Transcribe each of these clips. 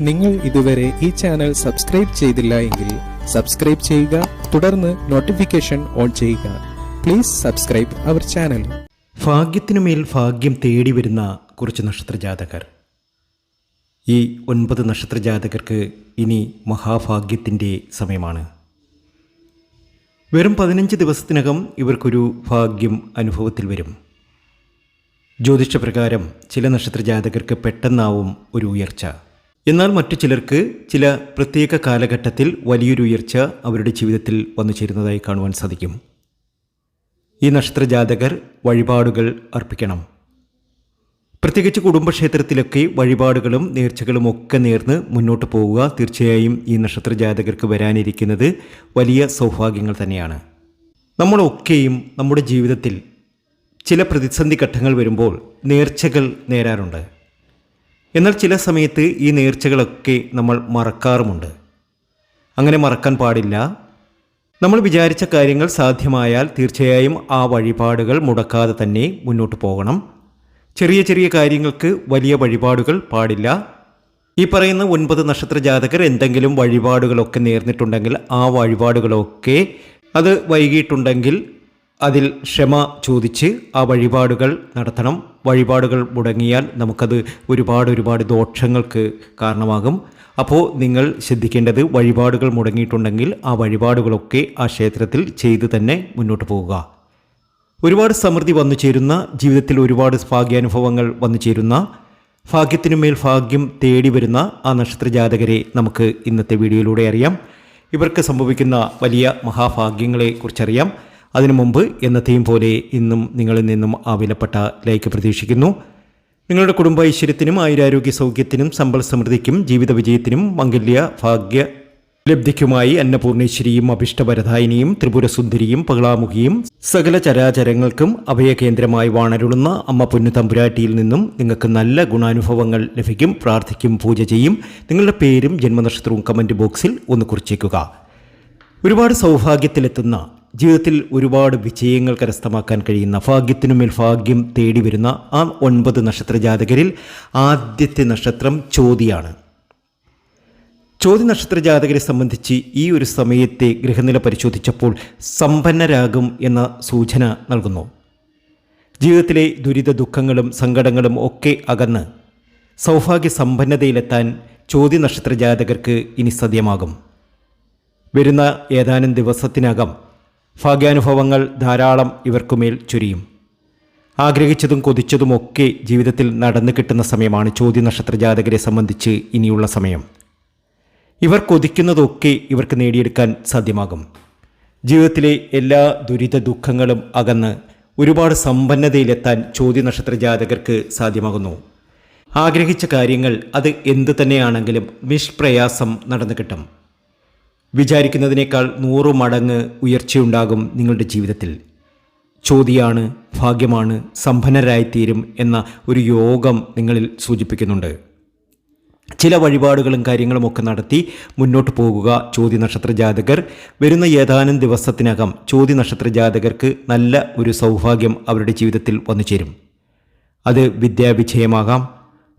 നിങ്ങൾ ഇതുവരെ ഈ ചാനൽ സബ്സ്ക്രൈബ് ചെയ്തില്ല എങ്കിൽ സബ്സ്ക്രൈബ് ചെയ്യുക തുടർന്ന് നോട്ടിഫിക്കേഷൻ ഓൺ ചെയ്യുക. പ്ലീസ് സബ്സ്ക്രൈബ് അവർ ചാനൽ ഭാഗ്യത്തിനുമേൽ ഭാഗ്യം തേടി വരുന്ന കുറച്ച് നക്ഷത്രജാതകർ. ഈ ഒൻപത് നക്ഷത്രജാതകർക്ക് ഇനി മഹാഭാഗ്യത്തിന്റെ സമയമാണ്. വെറും പതിനഞ്ച് ദിവസത്തിനകം ഇവർക്കൊരു ഭാഗ്യം അനുഭവത്തിൽ വരും. ജ്യോതിഷപ്രകാരം ചില നക്ഷത്ര ജാതകർക്ക് പെട്ടെന്നാവും ഒരു ഉയർച്ച. എന്നാൽ മറ്റു ചിലർക്ക് ചില പ്രത്യേക കാലഘട്ടത്തിൽ വലിയൊരു ഉയർച്ച അവരുടെ ജീവിതത്തിൽ വന്നു ചേരുന്നതായി കാണുവാൻ സാധിക്കും. ഈ നക്ഷത്ര ജാതകർ വഴിപാടുകൾ അർപ്പിക്കണം. പ്രത്യേകിച്ച് കുടുംബക്ഷേത്രത്തിലൊക്കെ വഴിപാടുകളും നേർച്ചകളും ഒക്കെ നേർന്ന് മുന്നോട്ട് പോവുക. തീർച്ചയായും ഈ നക്ഷത്ര ജാതകർക്ക് വരാനിരിക്കുന്നത് വലിയ സൗഭാഗ്യങ്ങൾ തന്നെയാണ്. നമ്മളൊക്കെയും നമ്മുടെ ജീവിതത്തിൽ ചില പ്രതിസന്ധി ഘട്ടങ്ങൾ വരുമ്പോൾ നേർച്ചകൾ നേരാറുണ്ട്. എന്നാൽ ചില സമയത്ത് ഈ നേർച്ചകളൊക്കെ നമ്മൾ മറക്കാറുമുണ്ട്. അങ്ങനെ മറക്കാൻ പാടില്ല. നമ്മൾ വിചാരിച്ച കാര്യങ്ങൾ സാധ്യമായാൽ തീർച്ചയായും ആ വഴിപാടുകൾ മുടക്കാതെ തന്നെ മുന്നോട്ട് പോകണം. ചെറിയ ചെറിയ കാര്യങ്ങൾക്ക് വലിയ വഴിപാടുകൾ പാടില്ല. ഈ പറയുന്ന ഒൻപത് നക്ഷത്ര ജാതകർ എന്തെങ്കിലും വഴിപാടുകളൊക്കെ നേർന്നിട്ടുണ്ടെങ്കിൽ ആ വഴിപാടുകളൊക്കെ അത് വൈകിട്ടുണ്ടെങ്കിൽ അതിൽ ക്ഷമ ചോദിച്ച് ആ വഴിപാടുകൾ നടത്തണം. വഴിപാടുകൾ മുടങ്ങിയാൽ നമുക്കത് ഒരുപാട് ഒരുപാട് ദോഷങ്ങൾക്ക് കാരണമാകും. അപ്പോൾ നിങ്ങൾ ശ്രദ്ധിക്കേണ്ടത് വഴിപാടുകൾ മുടങ്ങിയിട്ടുണ്ടെങ്കിൽ ആ വഴിപാടുകളൊക്കെ ആ ക്ഷേത്രത്തിൽ ചെയ്ത് തന്നെ മുന്നോട്ട് പോവുക. ഒരുപാട് സമൃദ്ധി വന്നു ചേരുന്ന ജീവിതത്തിൽ ഒരുപാട് ഭാഗ്യാനുഭവങ്ങൾ വന്നു ചേരുന്ന ഭാഗ്യത്തിനുമേൽ ഭാഗ്യം തേടി വരുന്ന ആ നക്ഷത്ര ജാതകരെ നമുക്ക് ഇന്നത്തെ വീഡിയോയിലൂടെ അറിയാം. ഇവർക്ക് സംഭവിക്കുന്ന വലിയ മഹാഭാഗ്യങ്ങളെ കുറിച്ചറിയാം. അതിനു മുമ്പ് എന്നത്തെയും പോലെ ഇന്നും നിങ്ങളിൽ നിന്നും ആ വിലപ്പെട്ട ലൈക്ക് പ്രതീക്ഷിക്കുന്നു. നിങ്ങളുടെ കുടുംബ ഐശ്വര്യത്തിനും ആയുരാരോഗ്യ സൗഖ്യത്തിനും സമ്പൽ സമൃദ്ധിക്കും ജീവിത വിജയത്തിനും മംഗല്യ ഭാഗ്യ ലബ്ധിക്കുമായി അന്നപൂർണേശ്വരിയും അഭിഷ്ടവരദായിനിയും ത്രിപുരസുന്ദരിയും പകളാമുഖിയും സകല ചരാചരങ്ങൾക്കും അഭയകേന്ദ്രമായി വാണരുളുന്ന അമ്മ പൊന്നു തമ്പുരാട്ടിയിൽ നിന്നും നിങ്ങൾക്ക് നല്ല ഗുണാനുഭവങ്ങൾ ലഭിക്കും. പ്രാർത്ഥിക്കും പൂജ ചെയ്യും. നിങ്ങളുടെ പേരും ജന്മനക്ഷത്രവും കമന്റ് ബോക്സിൽ ഒന്ന് കുറിച്ചേക്കുക ഒരുപാട് സൗഭാഗ്യത്തിലെത്തുന്ന ജീവിതത്തിൽ ഒരുപാട് വിജയങ്ങൾ കരസ്ഥമാക്കാൻ കഴിയുന്ന ഭാഗ്യത്തിനുമേൽ ഭാഗ്യം തേടി വരുന്ന ആ ഒൻപത് നക്ഷത്ര ജാതകരിൽ ആദ്യത്തെ നക്ഷത്രം ചോതിയാണ്. ചോതി നക്ഷത്ര ജാതകരെ സംബന്ധിച്ച് ഈ ഒരു സമയത്തെ ഗ്രഹനില പരിശോധിച്ചപ്പോൾ സമ്പന്നരാകും എന്ന സൂചന നൽകുന്നു. ജീവിതത്തിലെ ദുരിത ദുഃഖങ്ങളും സങ്കടങ്ങളും ഒക്കെ അകന്ന് സൗഭാഗ്യ സമ്പന്നതയിലെത്താൻ ചോദ്യനക്ഷത്ര നക്ഷത്ര ജാതകർക്ക് ഇനി സദ്യമാകും. വരുന്ന ഏതാനും ദിവസത്തിനകം ഭാഗ്യാനുഭവങ്ങൾ ധാരാളം ഇവർക്കുമേൽ ചുരിയും. ആഗ്രഹിച്ചതും കൊതിച്ചതുമൊക്കെ ജീവിതത്തിൽ നടന്നു കിട്ടുന്ന സമയമാണ് ചോദ്യനക്ഷത്ര ജാതകരെ സംബന്ധിച്ച് ഇനിയുള്ള സമയം. ഇവർ കൊതിക്കുന്നതൊക്കെ ഇവർക്ക് നേടിയെടുക്കാൻ സാധ്യമാകും. ജീവിതത്തിലെ എല്ലാ ദുരിത ദുഃഖങ്ങളും അകന്ന് ഒരുപാട് സമ്പന്നതയിലെത്താൻ ചോദ്യ നക്ഷത്ര ജാതകർക്ക് സാധ്യമാകുന്നു. ആഗ്രഹിച്ച കാര്യങ്ങൾ അത് എന്തു തന്നെയാണെങ്കിലും നിഷ്പ്രയാസം നടന്നു കിട്ടും. വിചാരിക്കുന്നതിനേക്കാൾ നൂറു മടങ്ങ് ഉയർച്ചയുണ്ടാകും നിങ്ങളുടെ ജീവിതത്തിൽ. ചോദ്യമാണ് ഭാഗ്യമാണ് സമ്പന്നരായിത്തീരും എന്ന ഒരു യോഗം നിങ്ങളിൽ സൂചിപ്പിക്കുന്നുണ്ട്. ചില വഴിപാടുകളും കാര്യങ്ങളും ഒക്കെ നടത്തി മുന്നോട്ട് പോകുക ചോദ്യ നക്ഷത്ര ജാതകർ. വരുന്ന ഏതാനും ദിവസത്തിനകം ചോദ്യ നക്ഷത്ര ജാതകർക്ക് നല്ല ഒരു സൗഭാഗ്യം അവരുടെ ജീവിതത്തിൽ വന്നു ചേരും അത് വിദ്യാവിജയമാകാം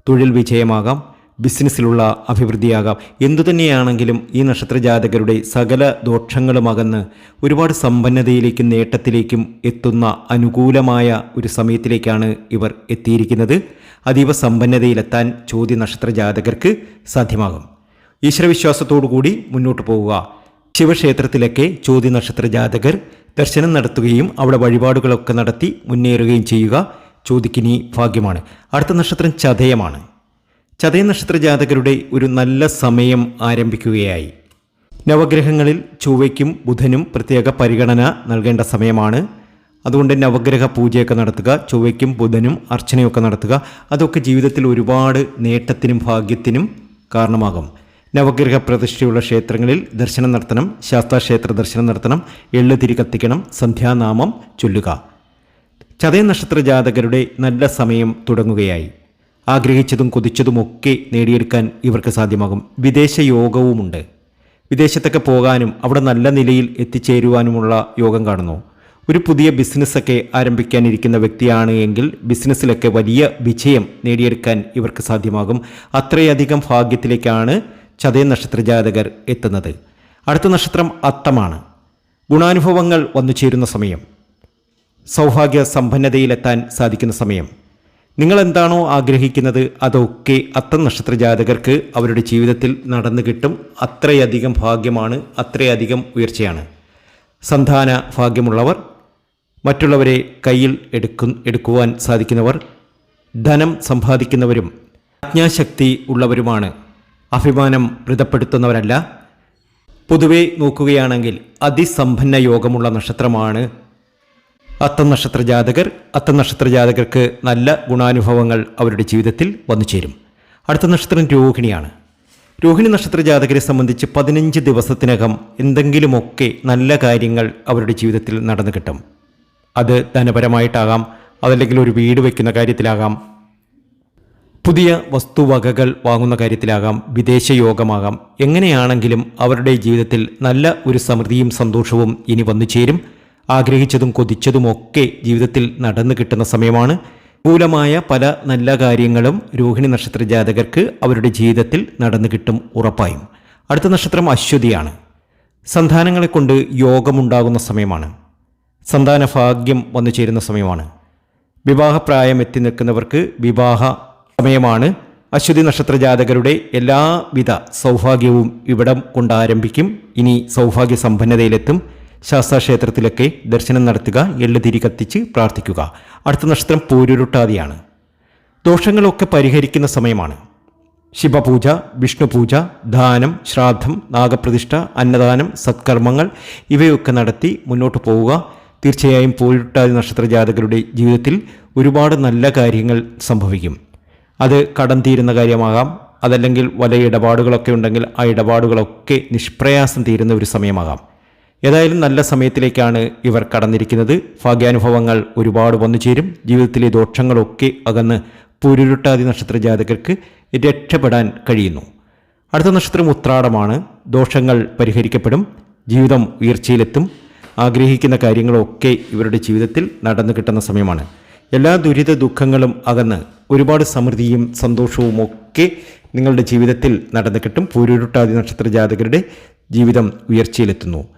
തൊഴിൽ വിജയമാകാം ബിസിനസ്സിലുള്ള അഭിവൃദ്ധിയാകാം. എന്തുതന്നെയാണെങ്കിലും ഈ നക്ഷത്രജാതകരുടെ സകല ദോഷങ്ങളുമകന്ന് ഒരുപാട് സമ്പന്നതയിലേക്കും നേട്ടത്തിലേക്കും എത്തുന്ന അനുകൂലമായ ഒരു സമയത്തിലേക്കാണ് ഇവർ എത്തിയിരിക്കുന്നത്. അതീവ സമ്പന്നതയിലെത്താൻ ചോദ്യ നക്ഷത്ര ജാതകർക്ക് സാധ്യമാകും. ഈശ്വരവിശ്വാസത്തോടുകൂടി മുന്നോട്ട് പോവുക. ശിവക്ഷേത്രത്തിലൊക്കെ ചോദ്യ നക്ഷത്ര ജാതകർ ദർശനം നടത്തുകയും അവിടെ വഴിപാടുകളൊക്കെ നടത്തി മുന്നേറുകയും ചെയ്യുക ചോദിക്കിനി ഭാഗ്യമാണ്. അടുത്ത നക്ഷത്രം ചതയമാണ്. ചതയ നക്ഷത്ര ജാതകരുടെ ഒരു നല്ല സമയം ആരംഭിക്കുകയായി. നവഗ്രഹങ്ങളിൽ ചൊവ്വയ്ക്കും ബുധനും പ്രത്യേക പരിഗണന നൽകേണ്ട സമയമാണ്. അതുകൊണ്ട് നവഗ്രഹ പൂജയൊക്കെ നടത്തുക ചൊവ്വയ്ക്കും ബുധനും അർച്ചനയൊക്കെ നടത്തുക അതൊക്കെ ജീവിതത്തിൽ ഒരുപാട് നേട്ടത്തിനും ഭാഗ്യത്തിനും കാരണമാകും. നവഗ്രഹ പ്രതിഷ്ഠയുള്ള ക്ഷേത്രങ്ങളിൽ ദർശനം നടത്തണം ശാസ്താക്ഷേത്ര ദർശനം നടത്തണം എള്ളു തിരി കത്തിക്കണം സന്ധ്യാനാമം ചൊല്ലുക. ചതയ നക്ഷത്ര ജാതകരുടെ നല്ല സമയം തുടങ്ങുകയായി. ആഗ്രഹിച്ചതും കൊതിച്ചതുമൊക്കെ നേടിയെടുക്കാൻ ഇവർക്ക് സാധ്യമാകും. വിദേശ യോഗവുമുണ്ട്. വിദേശത്തൊക്കെ പോകാനും അവിടെ നല്ല നിലയിൽ എത്തിച്ചേരുവാനുമുള്ള യോഗം കാണുന്നു. ഒരു പുതിയ ബിസിനസ്സൊക്കെ ആരംഭിക്കാനിരിക്കുന്ന വ്യക്തിയാണ് എങ്കിൽ ബിസിനസ്സിലൊക്കെ വലിയ വിജയം നേടിയെടുക്കാൻ ഇവർക്ക് സാധ്യമാകും. അത്രയധികം ഭാഗ്യത്തിലേക്കാണ് ചതയ നക്ഷത്ര ജാതകർ എത്തുന്നത്. അടുത്ത നക്ഷത്രം അത്തമാണ്. ഗുണാനുഭവങ്ങൾ വന്നു ചേരുന്ന സമയം. സൗഭാഗ്യ സമ്പന്നതയിലെത്താൻ സാധിക്കുന്ന സമയം. നിങ്ങൾ എന്താണോ ആഗ്രഹിക്കുന്നത് അതൊക്കെ അത്തം നക്ഷത്ര ജാതകർക്ക് അവരുടെ ജീവിതത്തിൽ നടന്നു കിട്ടും. അത്രയധികം ഭാഗ്യമാണ് അത്രയധികം ഉയർച്ചയാണ്. സന്താന ഭാഗ്യമുള്ളവർ മറ്റുള്ളവരെ കയ്യിൽ എടുക്കു എടുക്കുവാൻ സാധിക്കുന്നവർ ധനം സമ്പാദിക്കുന്നവരും ആജ്ഞാശക്തി ഉള്ളവരുമാണ്. അഭിമാനം വൃതപ്പെടുത്തുന്നവരല്ല പൊതുവെ നോക്കുകയാണെങ്കിൽ അതിസമ്പന്ന യോഗമുള്ള നക്ഷത്രമാണ് അത്തം നക്ഷത്ര ജാതകർ അത്തം നക്ഷത്ര ജാതകർക്ക് നല്ല ഗുണാനുഭവങ്ങൾ അവരുടെ ജീവിതത്തിൽ വന്നു ചേരും. അടുത്ത നക്ഷത്രം രോഹിണിയാണ്. രോഹിണി നക്ഷത്ര ജാതകരെ സംബന്ധിച്ച് പതിനഞ്ച് ദിവസത്തിനകം എന്തെങ്കിലുമൊക്കെ നല്ല കാര്യങ്ങൾ അവരുടെ ജീവിതത്തിൽ നടന്നു കിട്ടും. അത് ധനപരമായിട്ടാകാം അതല്ലെങ്കിൽ ഒരു വീട് വയ്ക്കുന്ന കാര്യത്തിലാകാം പുതിയ വസ്തുവകകൾ വാങ്ങുന്ന കാര്യത്തിലാകാം വിദേശ യോഗമാകാം. എങ്ങനെയാണെങ്കിലും അവരുടെ ജീവിതത്തിൽ നല്ല ഒരു സമൃദ്ധിയും സന്തോഷവും ഇനി വന്നു ചേരും. ആഗ്രഹിച്ചതും കൊതിച്ചതുമൊക്കെ ജീവിതത്തിൽ നടന്നു കിട്ടുന്ന സമയമാണ്. മൂലമായ പല നല്ല കാര്യങ്ങളും രോഹിണി നക്ഷത്ര ജാതകർക്ക് അവരുടെ ജീവിതത്തിൽ നടന്നു കിട്ടും ഉറപ്പായും. അടുത്ത നക്ഷത്രം അശ്വതിയാണ്. സന്താനങ്ങളെ കൊണ്ട് യോഗമുണ്ടാകുന്ന സമയമാണ്. സന്താന ഭാഗ്യം വന്നു ചേരുന്ന സമയമാണ്. വിവാഹപ്രായം എത്തി നിൽക്കുന്നവർക്ക് വിവാഹ സമയമാണ്. അശ്വതി നക്ഷത്ര ജാതകരുടെ എല്ലാവിധ സൗഭാഗ്യവും ഇവിടം കൊണ്ടാരംഭിക്കും ഇനി സൗഭാഗ്യ സമ്പന്നതയിലെത്തും. ശാസ്താക്ഷേത്രത്തിലൊക്കെ ദർശനം നടത്തുക എള്ളുതിരി കത്തിച്ച് പ്രാർത്ഥിക്കുക. അടുത്ത നക്ഷത്രം പൂരുരുട്ടാതിയാണ്. ദോഷങ്ങളൊക്കെ പരിഹരിക്കുന്ന സമയമാണ്. ശിവപൂജ വിഷ്ണുപൂജ ദാനം ശ്രാദ്ധം നാഗപ്രതിഷ്ഠ അന്നദാനം സത്കർമ്മങ്ങൾ ഇവയൊക്കെ നടത്തി മുന്നോട്ട് പോവുക. തീർച്ചയായും പൂരുട്ടാതി നക്ഷത്ര ജാതകരുടെ ജീവിതത്തിൽ ഒരുപാട് നല്ല കാര്യങ്ങൾ സംഭവിക്കും. അത് കടം തീരുന്ന കാര്യമാകാം. അതല്ലെങ്കിൽ വല ഇടപാടുകളൊക്കെ ഉണ്ടെങ്കിൽ ആ ഇടപാടുകളൊക്കെ നിഷ്പ്രയാസം തീരുന്ന ഒരു സമയമാകാം. ഏതായാലും നല്ല സമയത്തിലേക്കാണ് ഇവർ കടന്നിരിക്കുന്നത്. ഭാഗ്യാനുഭവങ്ങൾ ഒരുപാട് വന്നു ചേരും. ജീവിതത്തിലെ ദോഷങ്ങളൊക്കെ അകന്ന് പുരുരുട്ടാതി നക്ഷത്ര ജാതകർക്ക് രക്ഷപ്പെടാൻ കഴിയുന്നു. അടുത്ത നക്ഷത്രം ഉത്രാടമാണ്. ദോഷങ്ങൾ പരിഹരിക്കപ്പെടും. ജീവിതം ഉയർച്ചയിലെത്തും. ആഗ്രഹിക്കുന്ന കാര്യങ്ങളൊക്കെ ഇവരുടെ ജീവിതത്തിൽ നടന്നു കിട്ടുന്ന സമയമാണ്. എല്ലാ ദുരിത ദുഃഖങ്ങളും അകന്ന് ഒരുപാട് സമൃദ്ധിയും സന്തോഷവും ഒക്കെ നിങ്ങളുടെ ജീവിതത്തിൽ നടന്നു കിട്ടും. പൂരുരുട്ടാതി നക്ഷത്ര ജാതകരുടെ ജീവിതം ഉയർച്ചയിലെത്തുന്നു.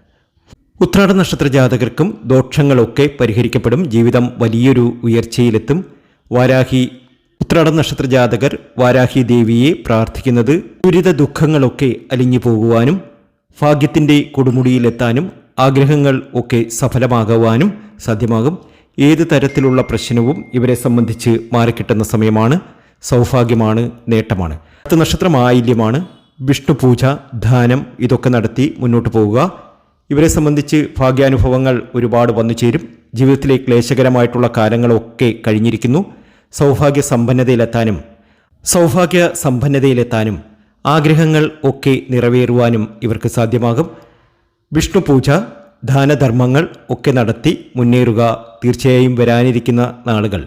ഉത്രാട നക്ഷത്ര ജാതകർക്കും ദോഷങ്ങളൊക്കെ പരിഹരിക്കപ്പെടും. ജീവിതം വലിയൊരു ഉയർച്ചയിലെത്തും. വാരാഹി ഉത്രാട നക്ഷത്ര ജാതകർ വാരാഹി ദേവിയെ പ്രാർത്ഥിക്കുന്നത് ദുരിത ദുഃഖങ്ങളൊക്കെ അലിഞ്ഞു പോകുവാനും ഭാഗ്യത്തിന്റെ കൊടുമുടിയിലെത്താനും ആഗ്രഹങ്ങൾ ഒക്കെ സഫലമാകുവാനും സാധ്യമാകും. ഏത് തരത്തിലുള്ള പ്രശ്നവും ഇവരെ സംബന്ധിച്ച് മാറിക്കിട്ടുന്ന സമയമാണ്. സൗഭാഗ്യമാണ് നേട്ടമാണ്. അടുത്ത നക്ഷത്രം ആയില്യമാണ്. വിഷ്ണു പൂജ ദാനം ഇതൊക്കെ നടത്തി മുന്നോട്ട് പോവുക. ഇവരെ സംബന്ധിച്ച് ഭാഗ്യാനുഭവങ്ങൾ ഒരുപാട് വന്നു ചേരും. ജീവിതത്തിലെ ക്ലേശകരമായിട്ടുള്ള കാലങ്ങളൊക്കെ കഴിഞ്ഞിരിക്കുന്നു. സൗഭാഗ്യ സമ്പന്നതയിലെത്താനും സൗഭാഗ്യ സമ്പന്നതയിലെത്താനും ആഗ്രഹങ്ങൾ ഒക്കെ നിറവേറുവാനും ഇവർക്ക് സാധ്യമാകും. വിഷ്ണു പൂജ ദാനധർമ്മങ്ങൾ ഒക്കെ നടത്തി മുന്നേറുക തീർച്ചയായും വരാനിരിക്കുന്ന നാളുകൾ.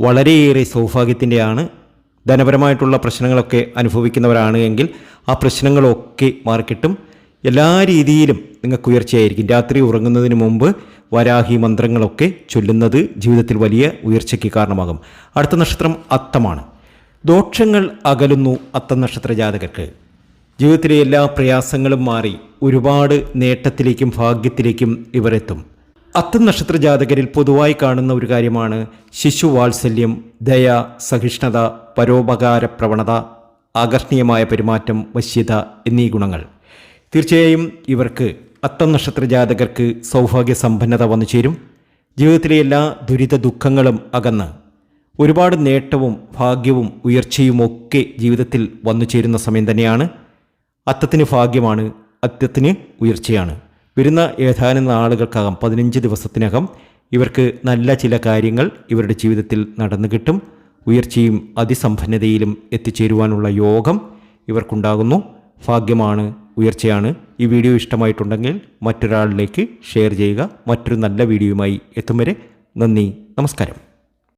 വളരെയേറെ സൗഭാഗ്യത്തിന്റെയാണ്. ധനപരമായിട്ടുള്ള പ്രശ്നങ്ങളൊക്കെ അനുഭവിക്കുന്നവരാണ് എങ്കിൽ ആ പ്രശ്നങ്ങളൊക്കെ മാറിക്കിട്ടും. എല്ലാ രീതിയിലും നിങ്ങൾക്ക് ഉയർച്ചയായിരിക്കും. രാത്രി ഉറങ്ങുന്നതിന് മുമ്പ് വരാഹി മന്ത്രങ്ങളൊക്കെ ചൊല്ലുന്നത് ജീവിതത്തിൽ വലിയ ഉയർച്ചയ്ക്ക് കാരണമാകും. അടുത്ത നക്ഷത്രം അത്തമാണ്. ദോഷങ്ങൾ അകലുന്നു അത്ത നക്ഷത്ര ജാതകർക്ക്. ജീവിതത്തിലെ എല്ലാ പ്രയാസങ്ങളും മാറി ഒരുപാട് നേട്ടത്തിലേക്കും ഭാഗ്യത്തിലേക്കും ഇവരെത്തും. അത്ത നക്ഷത്ര ജാതകരിൽ പൊതുവായി കാണുന്ന ഒരു കാര്യമാണ് ശിശു വാത്സല്യം ദയ സഹിഷ്ണുത പരോപകാര പ്രവണത ആകർഷണീയമായ പെരുമാറ്റം വശ്യത എന്നീ ഗുണങ്ങൾ. തീർച്ചയായും ഇവർക്ക് അത്തം നക്ഷത്ര ജാതകർക്ക് സൗഭാഗ്യ സമ്പന്നത വന്നു ചേരും. ജീവിതത്തിലെ എല്ലാ ദുരിത ദുഃഖങ്ങളും അകന്ന് ഒരുപാട് നേട്ടവും ഭാഗ്യവും ഉയർച്ചയും ഒക്കെ ജീവിതത്തിൽ വന്നു ചേരുന്ന സമയം തന്നെയാണ്. അത്തത്തിന് ഭാഗ്യമാണ് അത്യത്തിന് ഉയർച്ചയാണ്. വരുന്ന ഏതാനും നാളുകൾക്കകം പതിനഞ്ച് ദിവസത്തിനകം ഇവർക്ക് നല്ല ചില കാര്യങ്ങൾ ഇവരുടെ ജീവിതത്തിൽ നടന്നു കിട്ടും. ഉയർച്ചയും അതിസമ്പന്നതയിലും എത്തിച്ചേരുവാനുള്ള യോഗം ഇവർക്കുണ്ടാകുന്നു. ഭാഗ്യമാണ് ഉയർച്ചയാണ്. ഈ വീഡിയോ ഇഷ്ടമായിട്ടുണ്ടെങ്കിൽ മറ്റൊരാളിലേക്ക് ഷെയർ ചെയ്യുക. മറ്റൊരു നല്ല വീഡിയോയുമായി എത്തും വരെ നന്ദി നമസ്കാരം.